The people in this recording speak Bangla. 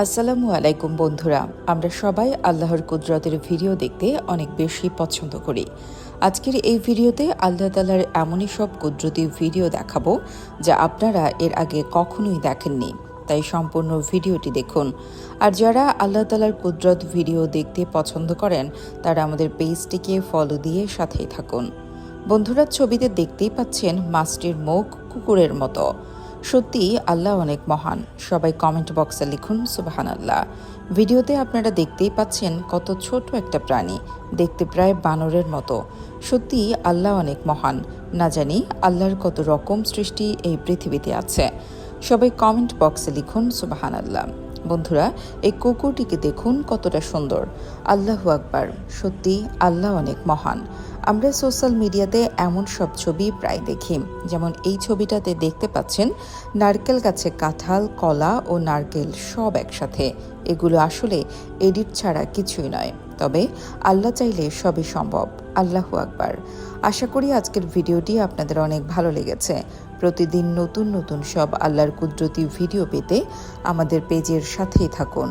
আসসালামু আলাইকুম বন্ধুরা, আমরা সবাই আল্লাহর কুদরতের ভিডিও দেখতে অনেক বেশি পছন্দ করি। আজকের এই ভিডিওতে আল্লাহ তালার এমনই সব কুদরতি ভিডিও দেখাবো, যা আপনারা এর আগে কখনোই দেখেননি। তাই সম্পূর্ণ ভিডিওটি দেখুন। আর যারা আল্লাহ তালার কুদরত ভিডিও দেখতে পছন্দ করেন, তারা আমাদের পেজটিকে ফলো দিয়ে সাথেই থাকুন। বন্ধুরা, ছবিতে দেখতেই পাচ্ছেন মাছটির মুখ কুকুরের মতো। সত্যি আল্লাহ অনেক মহান। সবাই কমেন্ট বক্সে লিখুন সুবাহান আল্লাহ ভিডিওতে আপনারা দেখতেই পাচ্ছেন কত ছোট একটা প্রাণী, দেখতে প্রায় বানরের মতো। সত্যি আল্লাহ অনেক মহান। না জানি আল্লাহর কত রকম সৃষ্টি এই পৃথিবীতে আছে। সবাই কমেন্ট বক্সে লিখুন সুবাহান আল্লাহ বন্ধুরা, এই কুকুরটিকে দেখুন কতটা সুন্দর। আল্লাহু আকবার সত্যি আল্লাহ অনেক মহান। আমরা সোশ্যাল মিডিয়াতে এমন সব ছবি প্রায় দেখি, যেমন এই ছবিটাতে দেখতে পাচ্ছেন, নারকেল গাছে কাঁঠাল, কলা ও নারকেল সব একসাথে। এগুলো আসলে এডিট ছাড়া কিছুই নয়। তবে আল্লাহ চাইলে সবই সম্ভব। আল্লাহ আকবার। আশা করি আজকের ভিডিওটি আপনাদের অনেক ভালো লেগেছে। প্রতিদিন নতুন নতুন সব আল্লাহর কুদরতি ভিডিও পেতে আমাদের পেজের সাথেই থাকুন।